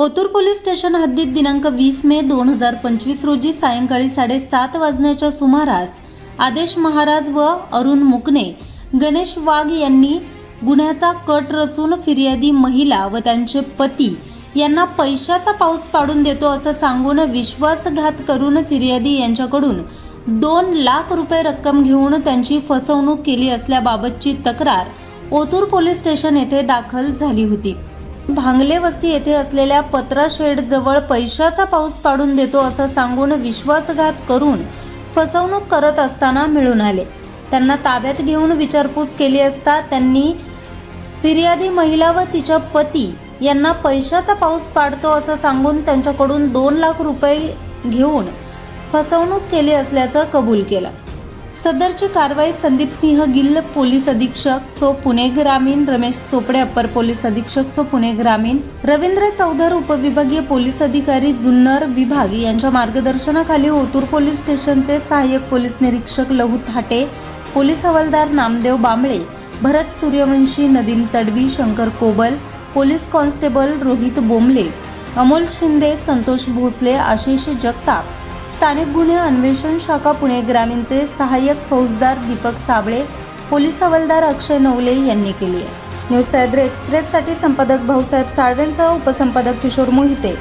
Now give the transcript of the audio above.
Otur police station हद्दीत दिनांक वीस मे दोन हजार पंचवीस रोजी सायंकाळी साडेसात वाजण्याच्या सुमारास आदेश महाराज व अरुण मुकणे गणेश वाघ यांनी गुन्ह्याचा कट रचून फिर्यादी महिला व त्यांचे पती यांना पैशाचा पाऊस पाडून देतो असं सांगून विश्वासघात करून फिर्यादी यांच्याकडून दोन लाख रुपये रक्कम घेऊन त्यांची फसवणूक केली असल्याबाबतची तक्रार ओतूर पोलीस स्टेशन येथे दाखल झाली होती. भांगले वस्ती येथे असलेल्या पत्रा शेड जवळ पैशाचा पाऊस पाडून देतो असं सांगून विश्वासघात करून फसवणूक करत असताना मिळून आले. त्यांना ताब्यात घेऊन विचारपूस केली असता त्यांनी फिर्यादी महिला व तिच्या पती यांना पैशाचा पाऊस पाडतो असं सांगून त्यांच्याकडून दोन लाख रुपये घेऊन फसवणूक केली असल्याचं कबूल केलं. सदरची कारवाई संदीप सिंह गिल्ल पोलीस अधीक्षक सो पुणे ग्रामीण रमेश चोपडे अप्पर पोलीस अधीक्षक सो पुणे ग्रामीण रवींद्र चौधर उपविभागीय पोलीस अधिकारी जुन्नर विभाग यांच्या मार्गदर्शनाखाली ओतूर पोलीस स्टेशनचे सहाय्यक पोलीस निरीक्षक लहू थाटे पोलीस हवालदार नामदेव बांबळे भरत सूर्यवंशी नदीम तडवी शंकर कोबल पोलीस कॉन्स्टेबल रोहित बोंबले अमोल शिंदे संतोष भोसले आशिष जगताप स्थानिक गुन्हे अन्वेषण शाखा पुणे ग्रामीणचे सहाय्यक फौजदार दीपक साबळे पोलीस हवालदार अक्षय नवले यांनी केली आहे. न्यूज सह्याद्री एक्सप्रेससाठी संपादक भाऊसाहेब साळवेंसह उपसंपादक किशोर मोहिते.